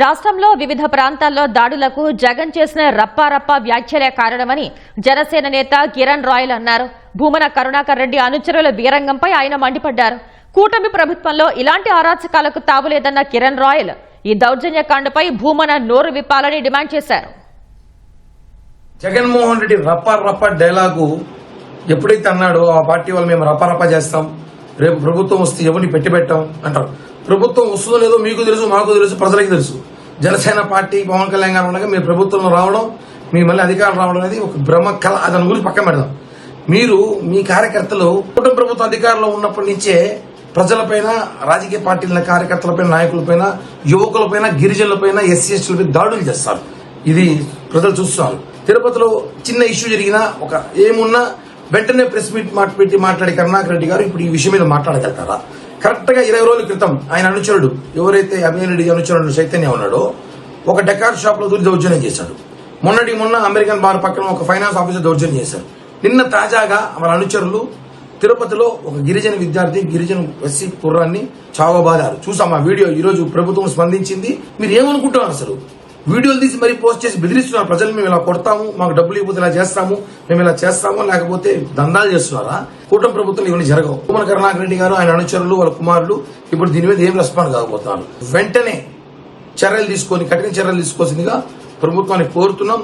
రాష్ట్రంలో వివిధ ప్రాంతాల్లో దాడులకు జగన్ చేసిన రప్పారప్ప వ్యాఖ్యలే కారణమని జనసేన నేత కిరణ్ రాయల్ అన్నారు. భూమన కరుణాకర్ రెడ్డి అనుచరుల వీరంగంపై ఆయన మండిపడ్డారు. కూటమి ప్రభుత్వంలో ఇలాంటి అరాచకాలకు తావులేదన్న కిరణ్ రాయల్ ఈ దౌర్జన్యకాండపై భూమన నోరు విప్పాలని డిమాండ్ చేశారు. జగన్మోహన్ రెడ్డి రప్ప రప్ప డైలాగు ఎప్పుడైతే అన్నాడో ఆ పార్టీ వాళ్ళు మేము రప్ప రప్ప చేస్తాం రేపు ప్రభుత్వం వస్తే ఎవరిని పెట్టి పెట్టాం అంటారు. ప్రభుత్వం వస్తుందో లేదో మీకు తెలుసు మాకు తెలుసు ప్రజలకి తెలుసు. జనసేన పార్టీ పవన్ కళ్యాణ్ గారు ఉండగా మీరు ప్రభుత్వంలో రావడం మీ మళ్ళీ అధికారం రావడం అనేది ఒక భ్రమ కళ. దాని గురించి పక్కన పెడదాం. మీరు మీ కార్యకర్తలు కుటుంబ ప్రభుత్వ అధికారంలో ఉన్నప్పటి నుంచే ప్రజలపైన రాజకీయ పార్టీల కార్యకర్తలపైన నాయకులపైన యువకులపైన గిరిజనులపైన ఎస్సీ ఎస్టీలపై దాడులు చేస్తారు. ఇది ప్రజలు చూస్తున్నారు. తిరుపతిలో చిన్న ఇష్యూ జరిగినా ఒక ఏమున్నా వెంటనే ప్రెస్ మీట్ పెట్టి మాట్లాడే కరుణాకర్ రెడ్డి గారు ఇప్పుడు ఈ విషయం మీద మాట్లాడగలుగుతారా? కరెక్ట్గా ఇరవై రోజుల క్రితం ఆయన అనుచరుడు ఎవరైతే అభిమన్యు అనుచరుడు చైతన్య ఉన్నాడో ఒక డెకార్ షాప్లో దూరి దౌర్జన్యం చేశాడు. మొన్నటి మొన్న అమెరికన్ బార్ పక్కన ఒక ఫైనాన్స్ ఆఫీసర్ దౌర్జన్యం చేశారు నిన్న తాజాగా వాళ్ళ అనుచరులు తిరుపతిలో ఒక గిరిజన విద్యార్థి గిరిజన ఎస్సీ కుర్రాన్ని చావబాదారు. చూసాం ఆ వీడియో ఈ రోజు ప్రభుత్వం స్పందించింది. మీరు ఏమనుకుంటున్నారు అసలు? వీడియోలు తీసి మరీ పోస్ట్ చేసి బెదిరిస్తున్నారు ప్రజలు మేము ఇలా కొడతాము మాకు డబ్బులు ఇవ్వకపోతే ఇలా చేస్తాము మేము ఇలా చేస్తాము లేకపోతే దందాలు చేస్తున్నారా? కూటమి ప్రభుత్వం ఇవన్నీ జరగవు. కుమార్ కరుణాకర్ రెడ్డి గారు ఆయన అనుచరులు వాళ్ళ కుమారులు ఇప్పుడు దీని మీద ఏం రెస్పాండ్ కాకపోతున్నారు? వెంటనే చర్యలు తీసుకొని కఠిన చర్యలు తీసుకోవాల్సిందిగా ప్రభుత్వాన్ని కోరుతున్నాం.